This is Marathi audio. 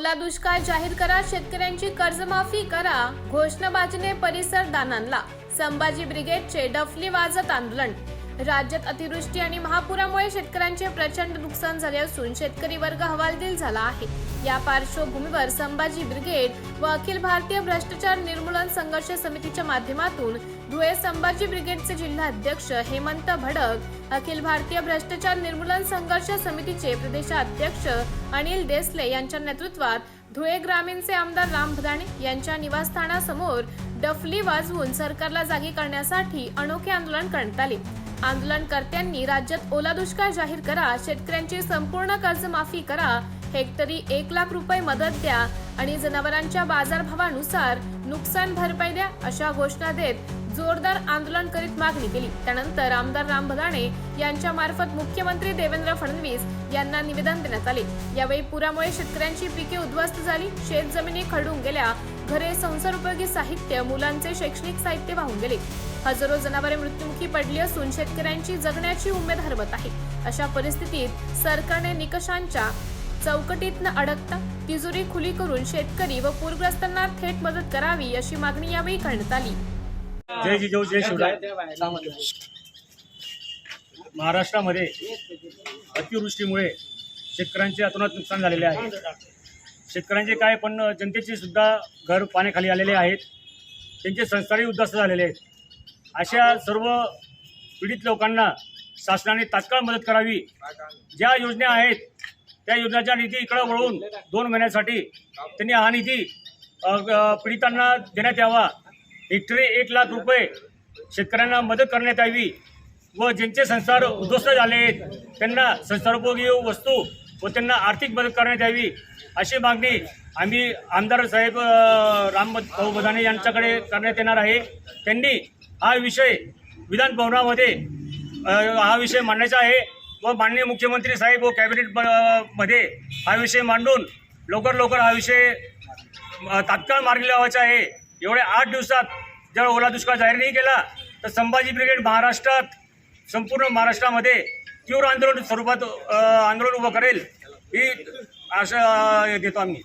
ओला दुष्काळ जाहीर करा शेतकऱ्यांची कर्जमाफी करा घोषणाबाजीने परिसर दानांला संभाजी ब्रिगेडचे डफली वाजत आंदोलन. राज्यात अतिवृष्टी आणि महापुरामुळे शेतकऱ्यांचे प्रचंड नुकसान झाले असून शेतकरी वर्ग हवालदिल झाला आहे. या पार्श्वभूमीवर संभाजी ब्रिगेड व अखिल भारतीय भ्रष्टाचार निर्मूलन संघर्ष समितीच्या माध्यमातून धुळे संभाजी ब्रिगेडचे जिल्हा अध्यक्ष हेमंत भडक अखिल भारतीय भ्रष्टाचार निर्मूलन संघर्ष समितीचे प्रदेशाध्यक्ष अनिल देसले यांच्या नेतृत्वात धुळे ग्रामीणचे आमदार राम भदाणे यांच्या निवासस्थानासमोर डफली वाजवून सरकारला जागी करण्यासाठी अनोखे आंदोलन करण्यात आले. आंदोलनकर्त्यांनी राज्यात ओला दुष्काळ जाहीर करा शेतकऱ्यांची संपूर्ण कर्जमाफी करा हेक्टरी एक लाख रुपये मदत द्या आणि जनावरांच्या बाजारभावानुसार नुकसान भरपाई द्या अशा घोषणा देत जोरदार आंदोलन करीत मागणी केली. त्यानंतर आमदार राम भदाणे यांच्या मार्फत मुख्यमंत्री देवेंद्र फडणवीस यांना निवेदन देण्यात आले. यावेळी पुरामुळे शेतकऱ्यांची पिके उद्ध्वस्त झाली. शेत जमिनी खरडून गेल्या. घरे संसार उपयोगी साहित्य मुलांचे शैक्षणिक साहित्य वाहून गेले. हजारो जनावरे मृत्युमुखी पडली असून शेतकऱ्यांची जगण्याची उमेद हरवत आहे. अशा परिस्थितीत सरकारने निकषांच्या चौकटीत न अडकता. तिजोरी खुली करून शेतकरी व पूरग्रस्तांना थेट मदत करावी अशी मागणी यावेळी करण्यात आली. जय जिजाऊ जय शिवराय. महाराष्ट्रामध्ये अतिवृष्टीमुळे शेतकऱ्यांचे अतोनात नुकसान झालेले आहे. शेतकऱ्यांचे काय पण जनतेचे सुद्धा घर पाण्याखाली आलेले आहेत. त्यांचे संस्कारही उद्ध्वस्त झालेले आहेत. अशा सर्व पीडित लोकांना शासनाने तात्काळ मदत करावी. ज्या योजना आहेत त्या योजनेचा निधी इकडे वळवून दोन महिन्यासाठी त्यांनी हा निधी पीडितांना देण्यात यावा. हेक्टरी एक लाख रुपये शेतकऱ्यांना मदत करण्यात यावी व ज्यांचे संसार उद्ध्वस्त झाले आहेत त्यांना संसारोपयोगी वस्तू व त्यांना आर्थिक मदत करण्यात यावी अशी मागणी आम्ही आमदार साहेब राम भाऊ बदाने यांच्याकडे करण्यात येणार आहे. त्यांनी हा विषय विधान भवनामध्ये हा विषय मांडायचा आहे. व माननीय मुख्यमंत्री साहेब व कॅबिनेटमध्ये हा विषय मांडून लवकर लवकर हा विषय तात्काळ मार्गी लावायचा आहे. एवढ्या आठ दिवसात जर ओला दुष्काळ जाहीर नाही केला तर संभाजी ब्रिगेड महाराष्ट्रात संपूर्ण महाराष्ट्रामध्ये तीव्र आंदोलन स्वरूपात आंदोलन उभं करेल ही आशा देतो आम्ही.